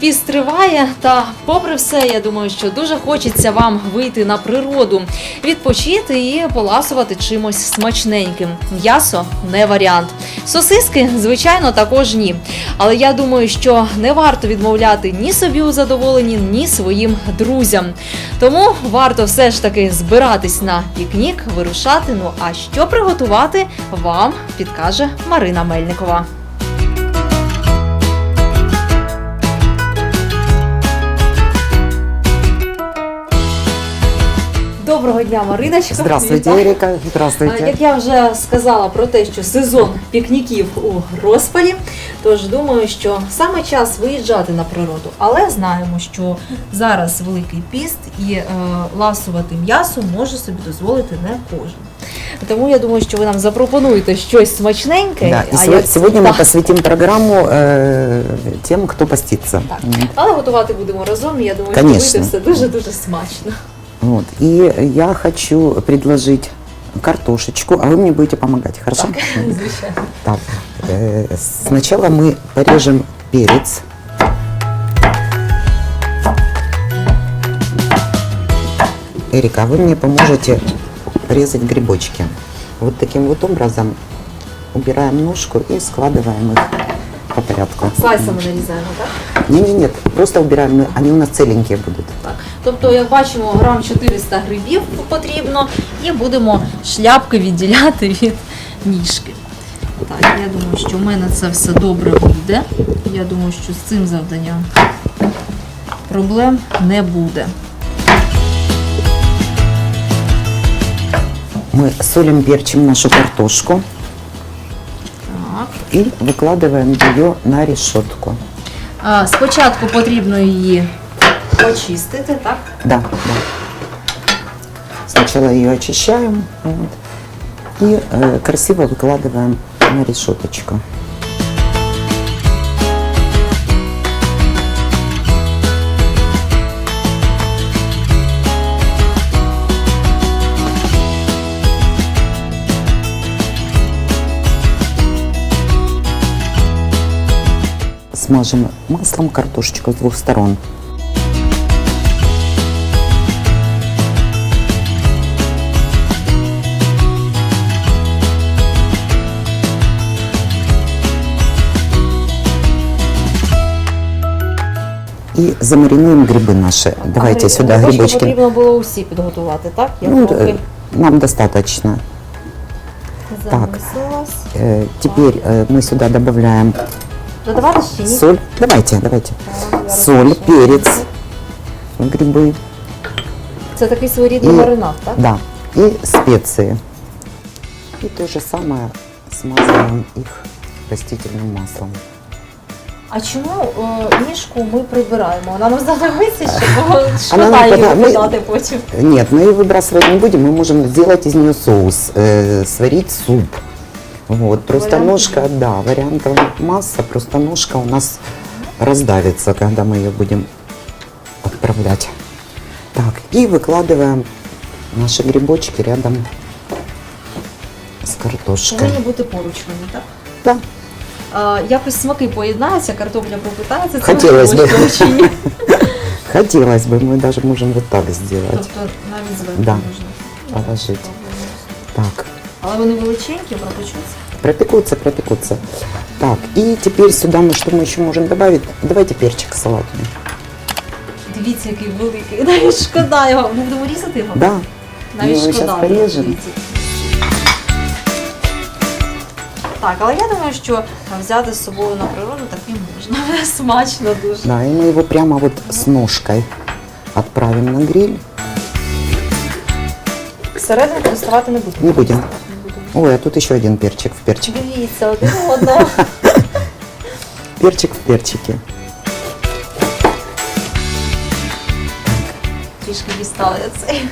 піст триває, та попри все, я думаю, що дуже хочеться вам вийти на природу, відпочити і поласувати чимось смачненьким. М'ясо не варіант. Сосиски, звичайно, також ні. Але я думаю, що не варто відмовляти ні собі у задоволенні, ні своїм друзям. Тому варто все ж таки збиратись на пікнік, вирушати. Ну а що приготувати, вам підкаже Марина Мельникова. Доброго дня, Мариночка. Здравствуйте, Вітаю. Ерика. Здравствуйте. Як я вже сказала про те, що сезон пікніків у розпалі, тож думаю, що саме час виїжджати на природу. Але знаємо, що зараз великий піст і е, ласувати м'ясо може собі дозволити не кожен. Тому я думаю, що ви нам запропонуєте щось смачненьке. Да, и а я- сегодня мы Так. посвятим программу э, тем, кто. Так. Але готувати будемо разом. Я думаю, Конечно. що вийде все дуже дуже смачно. Вот. И я хочу предложить картошечку, а вы мне будете помогать, хорошо? Так. Так. э, Сначала мы порежем перец. Эрика, а вы мне поможете резать грибочки. Вот таким вот образом убираем ножку и складываем их по порядку. Слайсами нарізаємо, так? Не, не, нет, просто убираем, они у нас целенькие будут. Так. Тобто, як бачимо, грам 400 грибів потрібно, і будемо шляпки відділяти від ніжки. Так, я думаю, що в мене це все добре буде. Я думаю, що з цим завданням проблем не буде. Мы солим, перчим нашу картошку Так. и выкладываем ее на решетку. А, спочатку потрібно її очистити, так? Да, да. Сначала ее очищаем вот, и э, красиво выкладываем на решеточку. Смажем маслом картошечку с двух сторон. И замаринуем грибы наши. Давайте А, сюда грибочки грибочки. потрібно було усі підготувати, так? Я Ну, поки э, нам достаточно. замислилась. Э, Теперь э, мы сюда добавляем Додавати ще ні? соль. Давайте, давайте. Так, я Соль, розпочну. перец, грибы, Це такий своєрідний І- маринад, так? да, и специи. И то же самое смазываем их растительным маслом. А чому е, ніжку ми прибираємо? Вона нам знадобиться, щоб Вона шкода нам її пода- ми- викидати потім. Нет, мы ее выбрасывать не будем, мы можем сделать из нее соус, э, сварить суп. Вот, просто Вариант ножка, да, вариантов масса, просто ножка у нас раздавится, когда мы ее будем отправлять. Так, и выкладываем наши грибочки рядом с картошкой. Повинні бути поруч вони, так? Да, А, якось смаки поєднаються, картопля пропитається, це Хотілось би. можливо чи ні? хотелось бы, мы даже можем вот так сделать. Тобто навіть зверху Да. можна. Положить. Так, Але вони величенькі, пропечуться. пропекутся, пропекутся. Так, и теперь сюда мы что мы еще можем добавить? Давайте перчик салатный. Дивіться, який великий. Навіть шкода його. Ми будемо різати його? Да, Навіть ми його шкода. щас поріжемо. Дивіться. Так, але я думаю, що взяти з собою на природу так і можна. Смачно дуже. да, и мы его прямо вот с ножкой отправим на гриль. Всередину доставати не будемо. Не будем. Будемо. Ой, а тут еще один перчик в перчик. Дивіться, один одного. Перчик в перчике. Трішки дістали цей.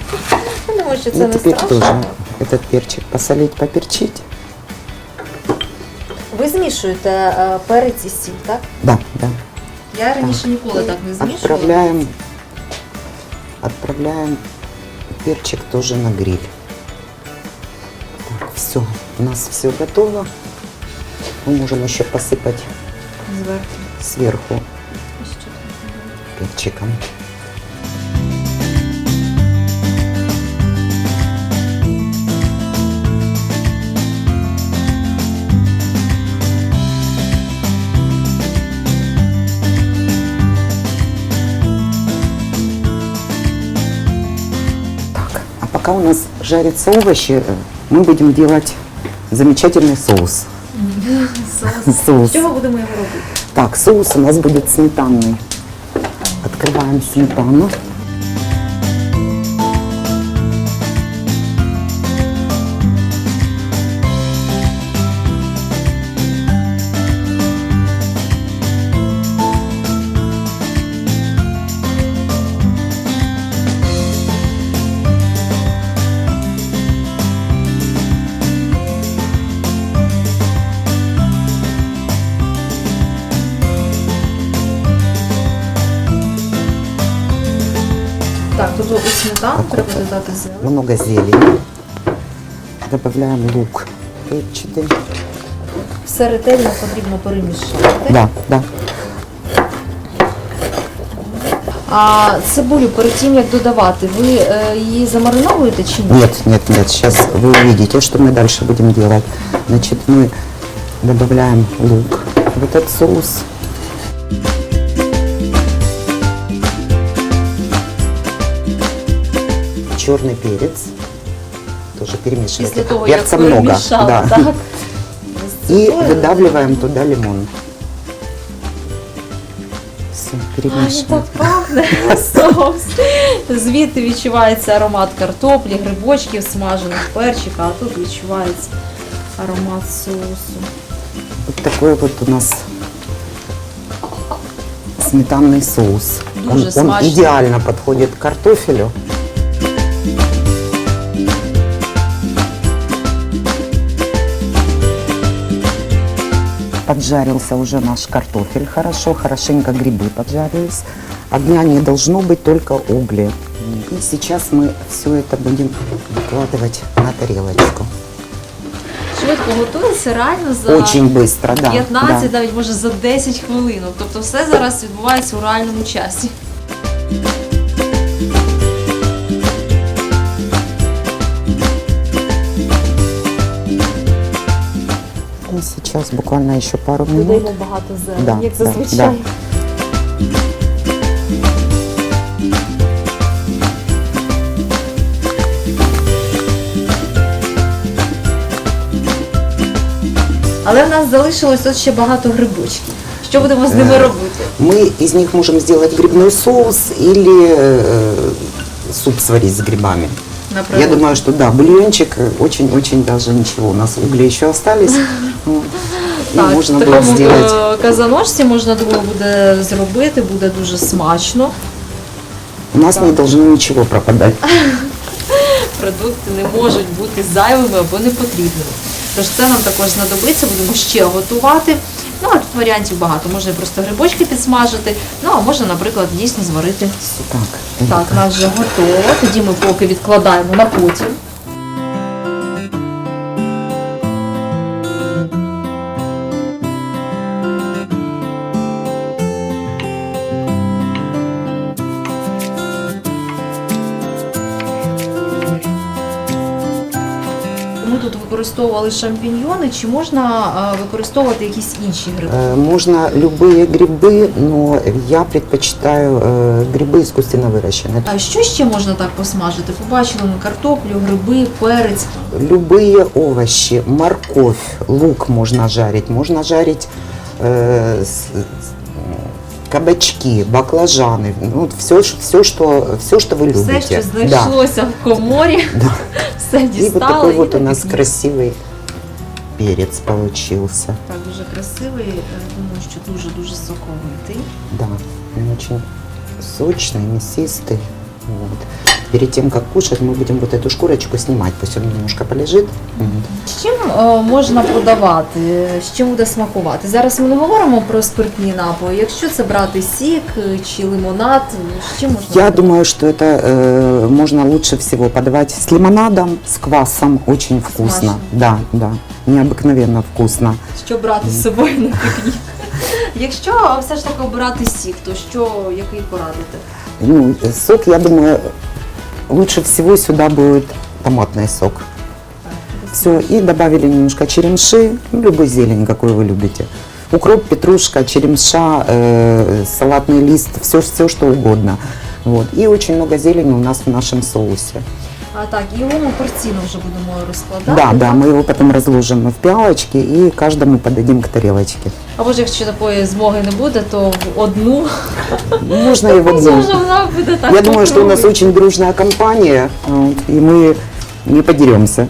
Думаю, що це Ну, не теперь страшно. тоже этот перчик посолить, поперчить. Ви змішуєте е, перець і сіль, так? Да, да. Я раніше ніколи так не змішувала. Отправляем, отправляем перчик тоже на гриль. Так, все, у нас все готово. Мы можем еще посыпать Зверху. сверху Ось що. перчиком. пока у нас жарятся овощи, э, мы будем делать замечательный соус. Соус. З чого будемо його робити? Так, соус у нас будет сметанный. Открываем сметану. у сметану треба додати зелень. Много зелени. Добавляем лук перчатый. Все ретельно потрібно перемішати. Да, да. А цибулю перед тим як додавати, ви е, її замариновуєте чи ні? Нет, нет, нет. Сейчас вы увидите, что мы дальше будем делать. Значит, мы добавляем лук в этот соус. Черный перец. Тоже перемешиваем. Після того, Перца як ви много. перемішали, да. так? З И цибулею. выдавливаем туда лимон. Все, Ай, перемешиваем. так пахне соус. Звідти відчувається аромат картоплі, грибочків, смажених перчика, а тут відчувається аромат соусу. Вот такой вот у нас сметанный соус. Дуже Он, он смачно. идеально подходит к картофелю. Поджарился уже наш картофель хорошо, хорошенько грибы поджарились. Огня не должно быть, только угли. И сейчас мы все это будем выкладывать на тарелочку. Швидко готується реально за Очень быстро, да. 15, да. навіть може за 10 хвилин. Тобто все зараз відбувається у реальному часі. Сейчас буквально еще пару минут. Додаємо багато зелені, Да, як да, зазвичай. да. Але в нас залишилось тут ще багато грибочків. Що будемо з ними Е, робити? Мы из них можем сделать грибной соус или э, суп сварить с грибами. Я думаю, что да, бульончик э, очень-очень даже ничего. У нас угли еще остались. Вот. И Так, можно в было такому сделать. е, казаночці можна думаю, буде зробити, буде дуже смачно. У нас не должно ничего пропадать. Продукти не можуть бути зайвими або непотрібними. Тож це нам також знадобиться, будемо ще готувати. Ну, а тут варіантів багато. Можна просто грибочки підсмажити, ну а можна, наприклад, дійсно зварити суп. Так, Так, у нас вже готово. Тоді ми поки відкладаємо на потім. використовували шампіньйони, чи можна е, використовувати якісь інші гриби? Э, Можно любые грибы, но я предпочитаю э, грибы искусственно выращенные. А що ще можна так посмажити? Побачили ми картоплю, гриби, перець. Любые овощи, морковь, лук можно жарить, можно жарить э, с- с- кабачки, баклажаны, ну, все, все, что, все, что вы Все, любите. що знайшлося в коморі, Да. все И вот дістали. такой і вот у нас напекли. красивый перец получился. Так, дуже красивий. е, Думаю, що дуже-дуже соковитий. Да, он очень сочный, мясистый. Вот. Перед тем, как кушать, мы будем вот эту шкурочку снимать, пусть он немножко полежит. Вот. З чим е, можна подавати? З чим буде смакувати? Зараз ми не говоримо про спиртні напої. Якщо це брати сік е, чи лимонад, з чим можна? Я подавати? думаю, что это э, можно лучше всего подавать с лимонадом, с квасом, очень вкусно. Смачно. Да, да, необыкновенно вкусно. Що брати з собою на пікнік? Якщо все ж таки обирати сік, то що який порадите? Ну, сок, я думаю, лучше всего сюда будет томатный сок. Все, и добавили немножко черемши, ну, любой зелень, какой вы любите. Укроп, петрушка, черемша, э, салатный лист, все, все что угодно. Вот. И очень много зелени у нас в нашем соусе. А так, і його ми порційно вже будемо розкладати. Да, да, так? мы его потом разложим в пиалочки и каждому подадим к тарелочке. Або ж якщо такої змоги не буде, то в одну. Можно и в одном. Може, вона буде так. Я думаю, что у нас попробуй. очень дружная компания, вот, и мы не подеремся.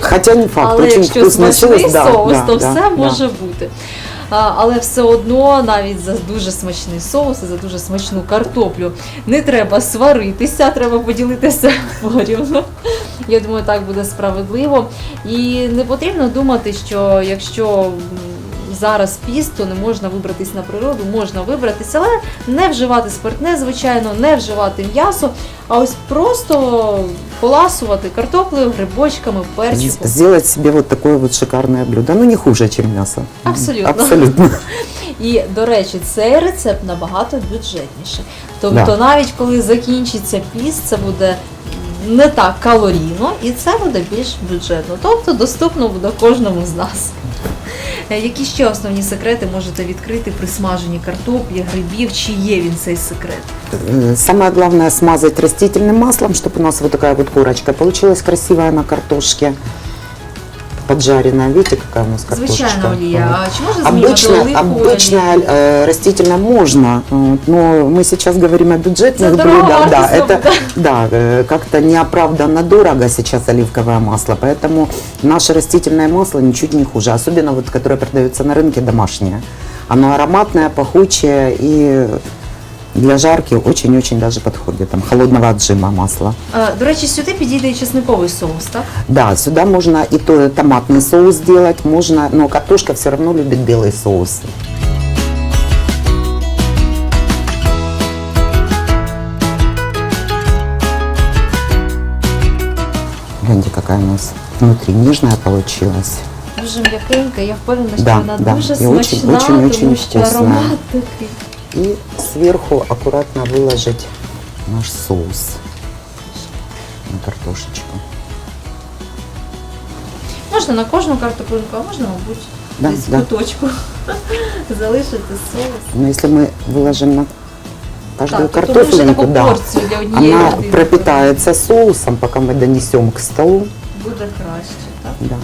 Хотя не факт, Але очень якщо вкусный смачний соус, да, соус, да, то да, все да. може бути. Але все одно, навіть за дуже смачний соус, за дуже смачну картоплю, не треба сваритися, треба поділитися порівну. Я думаю, так буде справедливо. І не потрібно думати, що якщо зараз піст, то не можна вибратись на природу, можна вибратися, але не вживати спиртне, звичайно, не вживати м'ясо, а ось просто поласувати картоплею, грибочками, перчиком. Сделать себе вот такое вот шикарное блюдо. Ну, не хуже, чем мясо. Абсолютно. Абсолютно. І, до речі, цей рецепт набагато бюджетніший. Тобто, Да. навіть коли закінчиться піст, це буде не так калорійно, і це буде більш бюджетно. Тобто доступно буде кожному з нас. Е, Які ще основні секрети можете відкрити при смаженні картоплі, грибів? Чи є він цей секрет? Э, Самое главное смазать растительным маслом, чтобы у нас вот такая вот корочка получилась красивая на картошке. Поджаренная. Видите, какая у нас картошечка? Звичайна олія. Вот. А чи можна змінювати Обычно, оливкову обычно олію? э, растительное можно, вот, но мы сейчас говорим о бюджетных Это дорого, блюдах. Да, артистам, это да. да, э, как-то неоправданно дорого сейчас оливковое масло, поэтому наше растительное масло ничуть не хуже, особенно вот которое продается на рынке домашнее. Оно ароматное, пахучее и для жарки очень-очень даже подходит. Там холодного отжима масла. Е, До речі, сюди підійде і чесниковий соус, так? Да, сюда можно и то томатный соус сделать, можно, но картошка все равно любит белый соус. Гляньте, какая у нас внутри нежная получилась. Дуже м'якенька, я впевнена, що Да, вона да, дуже і очень, смачна, очень, очень тому що вкусна. аромат такий. И сверху аккуратно выложить наш соус на картошечку. Можна на кожну картоплинку, а можна, мабуть, Да, десь да. в куточку залишити соус. Но если мы выложим на каждую Так, тобто ми вже картофелинку, таку да, порцію для однієї она людини пропитается соусом, пока мы донесем к столу. буде краще, так? Да.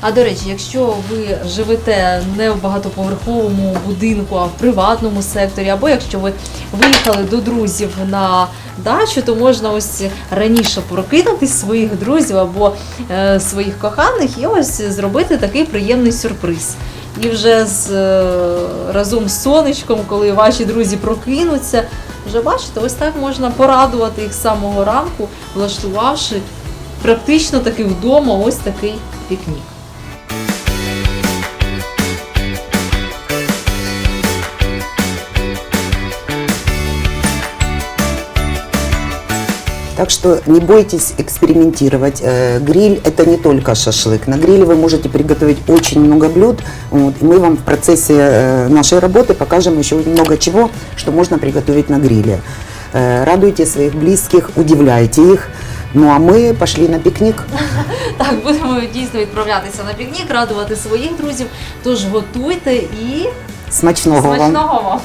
А до речі, якщо ви живете не в багатоповерховому будинку, а в приватному секторі, або якщо ви виїхали до друзів на дачу, то можна ось раніше прокинутись своїх друзів або е, своїх коханих і ось зробити такий приємний сюрприз. І вже з е, разом з сонечком, коли ваші друзі прокинуться, вже бачите, ось так можна порадувати їх з самого ранку, влаштувавши практично таки вдома ось такий пікнік. Так что не бойтесь экспериментировать. Э, Гриль это не только шашлык. На гриле вы можете приготовить очень много блюд. Вот, и мы вам в процессе э, нашей работы покажем еще много чего, что можно приготовить на гриле. Э, Радуйте своих близких, удивляйте их. Ну а мы пошли на пикник. Так, будемо дійсно відправлятися на пікнік, радувати своїх друзів. Тож готуйте і Смачного вам. смачного вам!